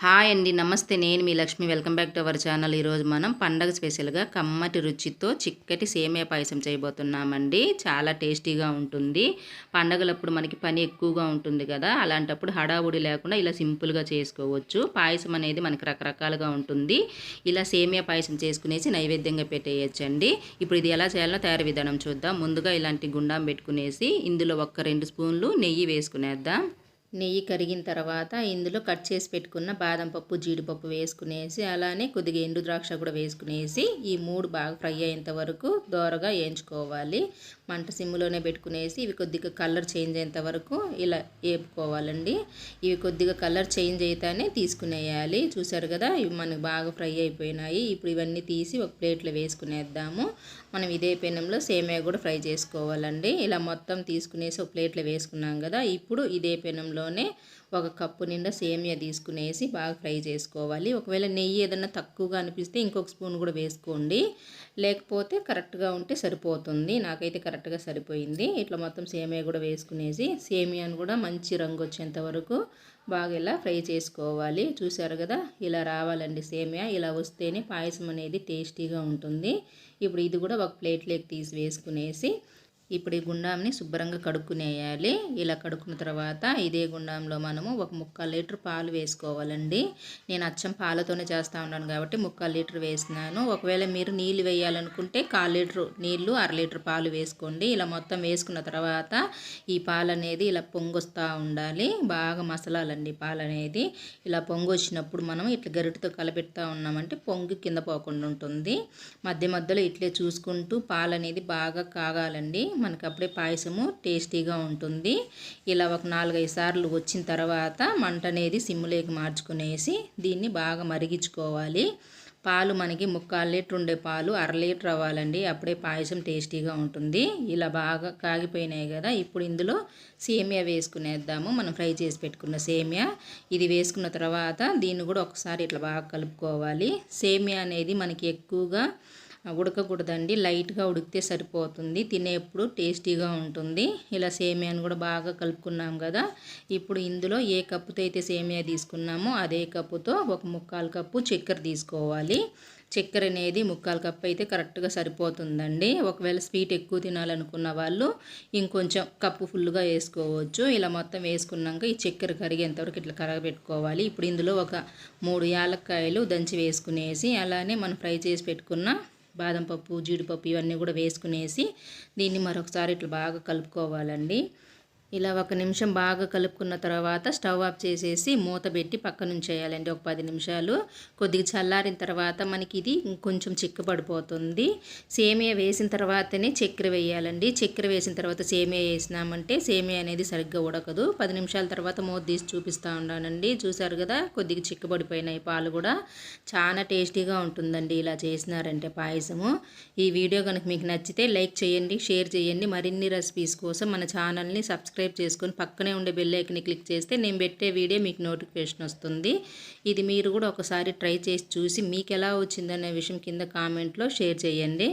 Hi అండి నమస్తే. నేను మీ Lakshmi. Welcome back to our channel. ఈరోజు మనం పండగ స్పెషల్గా కమ్మటి రుచితో చిక్కటి సేమియా పాయసం చేయబోతున్నామండి. చాలా టేస్టీగా ఉంటుంది. పండగలప్పుడు మనకి పని ఎక్కువగా ఉంటుంది కదా. అలాంటప్పుడు హడావుడి లేకుండా ఇలా సింపుల్గా చేసుకోవచ్చు. పాయసం అనేది మనకి రకరకాలుగా ఉంటుంది. ఇలా సేమియా పాయసం చేసుకునేసి నైవేద్యంగా పెట్టేయచ్చండి. ఇప్పుడు ఇది ఎలా చేయాలో తయారు విధానం చూద్దాం. ముందుగా ఇలాంటి గుండాం పెట్టుకునేసి ఇందులో ఒక్క రెండు స్పూన్లు నెయ్యి వేసుకునేద్దాం. నెయ్యి కరిగిన తర్వాత ఇందులో కట్ చేసి పెట్టుకున్న బాదం పప్పు జీడిపప్పు వేసుకునేసి అలానే కొద్దిగా ఎండు ద్రాక్ష కూడా వేసుకునేసి ఈ మూడు బాగా ఫ్రై అయ్యేంత వరకు దోరగా వేయించుకోవాలి. మంట సిమ్లోనే పెట్టుకునేసి ఇవి కొద్దిగా కలర్ చేంజ్ అయ్యేంత వరకు ఇలా వేపుకోవాలండి. ఇవి కొద్దిగా కలర్ చేంజ్ అయితేనే తీసుకునేయాలి. చూసారు కదా ఇవి మనకు బాగా ఫ్రై అయిపోయినాయి. ఇప్పుడు ఇవన్నీ తీసి ఒక ప్లేట్లో వేసుకునేద్దాము. మనం ఇదే పెనంలో సేమియా కూడా ఫ్రై చేసుకోవాలండి. ఇలా మొత్తం తీసుకునేసి ఒక ప్లేట్లో వేసుకున్నాం కదా ఇప్పుడు ఇదే పెనంలో పెనంలోనే ఒక కప్పు నిండా సేమియా తీసుకునేసి బాగా ఫ్రై చేసుకోవాలి. ఒకవేళ నెయ్యి ఏదైనా తక్కువగా అనిపిస్తే ఇంకొక స్పూన్ కూడా వేసుకోండి. లేకపోతే కరెక్ట్గా ఉంటే సరిపోతుంది. నాకైతే కరెక్ట్గా సరిపోయింది. ఇట్లా మొత్తం సేమియా కూడా వేసుకునేసి సేమియాను కూడా మంచి రంగు వచ్చేంత వరకు బాగా ఇలా ఫ్రై చేసుకోవాలి. చూసారు కదా? ఇలా రావాలండి సేమియా. ఇలా వస్తేనే పాయసం అనేది టేస్టీగా ఉంటుంది. ఇప్పుడు ఇది కూడా ఒక ప్లేట్లోకి తీసి వేసుకునేసి ఇప్పుడు ఈ గుండాంని శుభ్రంగా కడుక్కునేయాలి. ఇలా కడుక్కున్న తర్వాత ఇదే గుండంలో మనము ఒక ముక్కాల్ లీటర్ పాలు వేసుకోవాలండి. నేను అచ్చం పాలతోనే చేస్తూ ఉన్నాను కాబట్టి ముక్కాల్ లీటర్ వేసినాను ఒకవేళ మీరు నీళ్ళు వేయాలనుకుంటే కాలు లీటర్ నీళ్ళు అర లీటర్ పాలు వేసుకోండి. ఇలా మొత్తం వేసుకున్న తర్వాత ఈ పాలు అనేది ఇలా పొంగొస్తూ ఉండాలి. బాగా మసలాలండి పాలు అనేది ఇలా పొంగు వచ్చినప్పుడు మనం ఇట్లా గరిటతో కలపెడతా ఉన్నామంటే పొంగి కింద పోకుండా ఉంటుంది. మధ్య మధ్యలో ఇట్లే చూసుకుంటూ పాలు అనేది బాగా కాగాలండి. మనకు అప్పుడే పాయసము టేస్టీగా ఉంటుంది. ఇలా ఒక నాలుగైదు సార్లు వచ్చిన తర్వాత మంట అనేది సిమ్ములోకి మార్చుకునేసి దీన్ని బాగా మరిగించుకోవాలి. పాలు మనకి ముక్కాలు లీటర్ ఉండే పాలు అర లీటర్ అవ్వాలండి. అప్పుడే పాయసం టేస్టీగా ఉంటుంది. ఇలా బాగా కాగిపోయినాయి కదా ఇప్పుడు ఇందులో సేమియా వేసుకునేద్దాము. మనం ఫ్రై చేసి పెట్టుకున్న సేమియా. ఇది వేసుకున్న తర్వాత దీన్ని కూడా ఒకసారి ఇట్లా బాగా కలుపుకోవాలి. సేమియా అనేది మనకి ఎక్కువగా ఉడకకూడదండి. లైట్గా ఉడికితే సరిపోతుంది. తినేప్పుడు టేస్టీగా ఉంటుంది. ఇలా సేమియాను కూడా బాగా కలుపుకున్నాం కదా. ఇప్పుడు ఇందులో ఏ కప్పుతో అయితే సేమియా తీసుకున్నామో అదే కప్పుతో ఒక ముక్కాలు కప్పు చక్కెర తీసుకోవాలి. చక్కెర అనేది ముక్కాలు కప్పు అయితే కరెక్ట్గా సరిపోతుందండి. ఒకవేళ స్వీట్ ఎక్కువ తినాలనుకున్న వాళ్ళు ఇంకొంచెం కప్పు ఫుల్గా వేసుకోవచ్చు. ఇలా మొత్తం వేసుకున్నాక ఈ చక్కెర కరిగేంతవరకు ఇట్లా కరగబెట్టుకోవాలి. ఇప్పుడు ఇందులో ఒక మూడు యాలక్కాయలు దంచి వేసుకునేసి అలానే మనం ఫ్రై చేసి పెట్టుకున్న బాదం పప్పు జీడిపప్పు ఇవన్నీ కూడా వేసుకునేసి దీన్ని మరొకసారి ఇట్లా బాగా కలుపుకోవాలండి. ఇలా ఒక నిమిషం బాగా కలుపుకున్న తర్వాత స్టవ్ ఆఫ్ చేసేసి మూత పెట్టి పక్కన ఉంచేయాలండి. ఒక పది నిమిషాలు కొద్దిగా చల్లారిన తర్వాత మనకి ఇది కొంచెం చిక్కబడిపోతుంది సేమియా వేసిన తర్వాతనే చక్కెర వేయాలండి. చక్కెర వేసిన తర్వాత సేమియా వేసినామంటే సేమియా అనేది సరిగ్గా ఉడకదు. పది నిమిషాల తర్వాత మూత తీసి చూపిస్తూ ఉన్నానండి. చూసారు కదా కొద్దిగా చిక్కబడిపోయినాయి పాలు కూడా. చాలా టేస్టీగా ఉంటుందండి ఇలా చేసినారంటే పాయసము. ఈ వీడియో కనుక మీకు నచ్చితే లైక్ చేయండి షేర్ చేయండి. మరిన్ని రెసిపీస్ కోసం మన ఛానల్ని సబ్స్క్రైబ్ సబ్స్క్రైబ్ చేసుకొని పక్కనే ఉండే బెల్ ఐకన్ని క్లిక్ చేస్తే నేను పెట్టే వీడియో మీకు నోటిఫికేషన్ వస్తుంది. ఇది మీరు కూడా ఒకసారి ట్రై చేసి చూసి మీకు ఎలా వచ్చిందనే విషయం కింద కామెంట్లో షేర్ చేయండి.